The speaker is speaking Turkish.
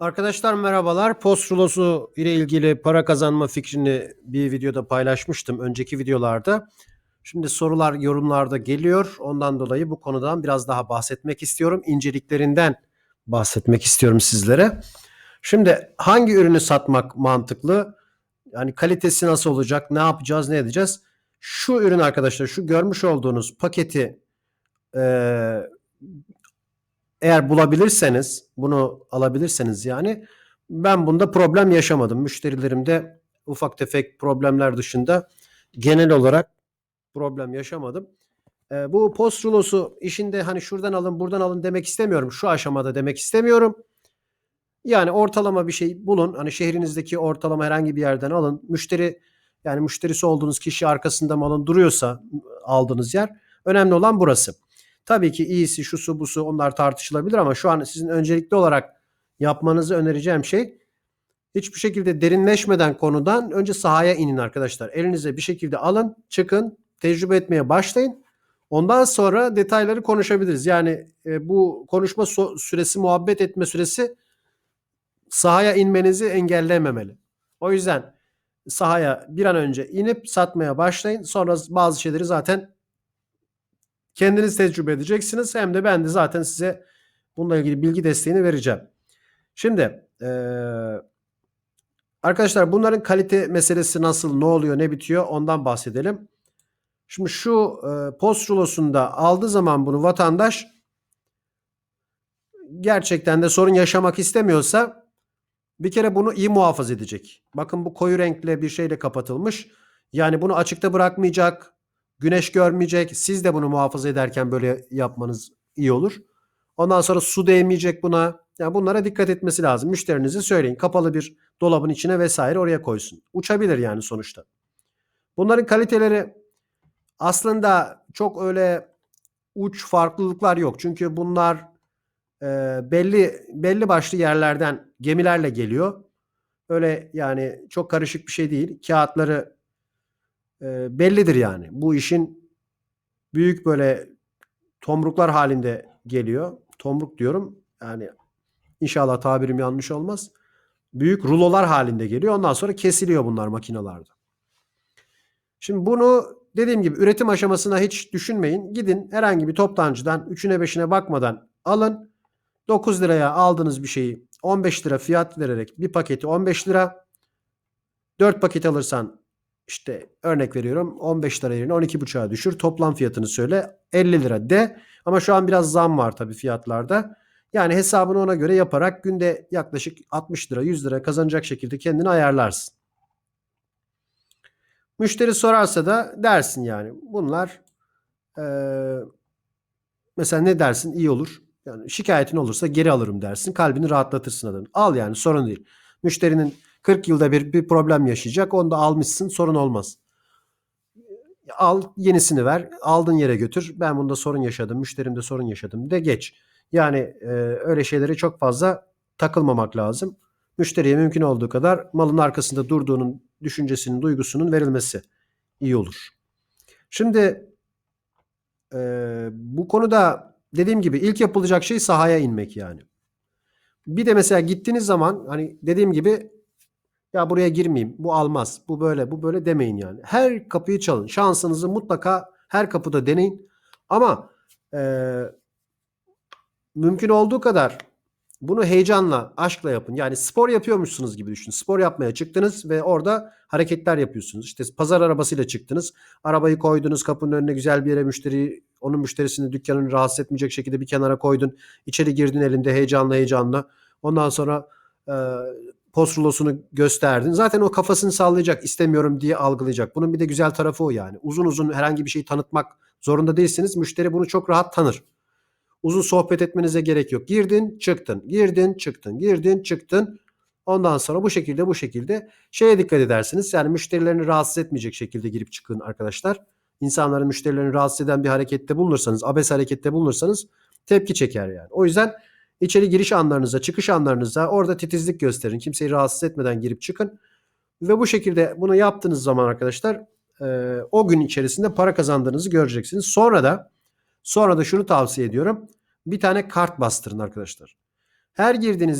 Arkadaşlar merhabalar. Post rulosu ile ilgili para kazanma fikrini bir videoda paylaşmıştım önceki videolarda. Şimdi sorular yorumlarda geliyor. Ondan dolayı bu konudan biraz daha bahsetmek istiyorum. İnceliklerinden bahsetmek istiyorum sizlere. Şimdi hangi ürünü satmak mantıklı? Yani kalitesi nasıl olacak? Ne yapacağız? Ne edeceğiz? Şu ürün arkadaşlar, şu görmüş olduğunuz paketi eee eğer bulabilirseniz, bunu alabilirseniz yani ben bunda problem yaşamadım. Müşterilerimde ufak tefek problemler dışında genel olarak problem yaşamadım. Ee, bu post rulosu işinde hani şuradan alın buradan alın demek istemiyorum. Şu aşamada demek istemiyorum. Yani ortalama bir şey bulun. Hani şehrinizdeki ortalama herhangi bir yerden alın. Müşteri yani müşterisi olduğunuz kişi arkasında malın duruyorsa aldığınız yer önemli olan burası. Tabii ki iyisi şusu busu onlar tartışılabilir ama şu an sizin öncelikli olarak yapmanızı önereceğim şey hiçbir şekilde derinleşmeden konudan önce sahaya inin arkadaşlar. Elinize bir şekilde alın, çıkın, tecrübe etmeye başlayın. Ondan sonra detayları konuşabiliriz. Yani e, bu konuşma so- süresi, muhabbet etme süresi sahaya inmenizi engellememeli. O yüzden sahaya bir an önce inip satmaya başlayın. Sonra bazı şeyleri zaten kendiniz tecrübe edeceksiniz. Hem de ben de zaten size bununla ilgili bilgi desteğini vereceğim. Şimdi eee, arkadaşlar bunların kalite meselesi nasıl, ne oluyor, ne bitiyor ondan bahsedelim. Şimdi şu e, post rulosunda aldığı zaman bunu vatandaş gerçekten de sorun yaşamak istemiyorsa bir kere bunu iyi muhafaza edecek. Bakın bu koyu renkle bir şeyle kapatılmış. Yani bunu açıkta bırakmayacak, güneş görmeyecek. Siz de bunu muhafaza ederken böyle yapmanız iyi olur. Ondan sonra su değmeyecek buna. Yani bunlara dikkat etmesi lazım. Müşterinize söyleyin. Kapalı bir dolabın içine vesaire oraya koysun. Uçabilir yani sonuçta. Bunların kaliteleri aslında çok öyle uç farklılıklar yok. Çünkü bunlar e, belli belli başlı yerlerden gemilerle geliyor. Öyle yani çok karışık bir şey değil. Kağıtları e, bellidir yani. Bu işin büyük böyle tomruklar halinde geliyor. Tomruk diyorum. Yani inşallah tabirim yanlış olmaz. Büyük rulolar halinde geliyor. Ondan sonra kesiliyor bunlar makinalarda. Şimdi bunu dediğim gibi üretim aşamasına hiç düşünmeyin. Gidin herhangi bir toptancıdan 3'üne 5'ine bakmadan alın. 9 liraya aldığınız bir şeyi 15 lira fiyat vererek bir paketi 15 lira 4 paket alırsan işte örnek veriyorum 15 lira yerine 12,5'a düşür. Toplam fiyatını söyle 50 lira de. Ama şu an biraz zam var tabii fiyatlarda. Yani hesabını ona göre yaparak günde yaklaşık 60 lira 100 lira kazanacak şekilde kendini ayarlarsın. Müşteri sorarsa da dersin yani bunlar eee, mesela ne dersin iyi olur. Yani şikayetin olursa geri alırım dersin. Kalbini rahatlatırsın adamın. Al yani sorun değil. Müşterinin 40 yılda bir bir problem yaşayacak. Onu da almışsın sorun olmaz. Al yenisini ver. Aldığın yere götür. Ben bunda sorun yaşadım. Müşterimde sorun yaşadım de geç. Yani e, öyle şeylere çok fazla takılmamak lazım. Müşteriye mümkün olduğu kadar malın arkasında durduğunun düşüncesinin, duygusunun verilmesi iyi olur. Şimdi e, bu konuda dediğim gibi ilk yapılacak şey sahaya inmek yani. Bir de mesela gittiğiniz zaman hani dediğim gibi ya buraya girmeyeyim, bu almaz, bu böyle, bu böyle demeyin yani. Her kapıyı çalın. Şansınızı mutlaka her kapıda deneyin. Ama e, mümkün olduğu kadar bunu heyecanla, aşkla yapın. Yani spor yapıyormuşsunuz gibi düşünün. Spor yapmaya çıktınız ve orada hareketler yapıyorsunuz. İşte pazar arabasıyla çıktınız. Arabayı koydunuz kapının önüne güzel bir yere müşteri, onun müşterisini dükkanını rahatsız etmeyecek şekilde bir kenara koydun. İçeri girdin elinde heyecanla heyecanla. Ondan sonra e, post rulosunu gösterdin. Zaten o kafasını sallayacak istemiyorum diye algılayacak. Bunun bir de güzel tarafı o yani. Uzun uzun herhangi bir şeyi tanıtmak zorunda değilsiniz. Müşteri bunu çok rahat tanır. Uzun sohbet etmenize gerek yok. Girdin, çıktın. Girdin, çıktın. Girdin, çıktın. Ondan sonra bu şekilde bu şekilde şeye dikkat edersiniz. Yani müşterilerini rahatsız etmeyecek şekilde girip çıkın arkadaşlar. İnsanların müşterilerini rahatsız eden bir harekette bulunursanız, abes harekette bulunursanız tepki çeker yani. O yüzden içeri giriş anlarınıza, çıkış anlarınıza orada titizlik gösterin. Kimseyi rahatsız etmeden girip çıkın. Ve bu şekilde bunu yaptığınız zaman arkadaşlar e, o gün içerisinde para kazandığınızı göreceksiniz. Sonra da Sonra da şunu tavsiye ediyorum. Bir tane kart bastırın arkadaşlar. Her girdiğiniz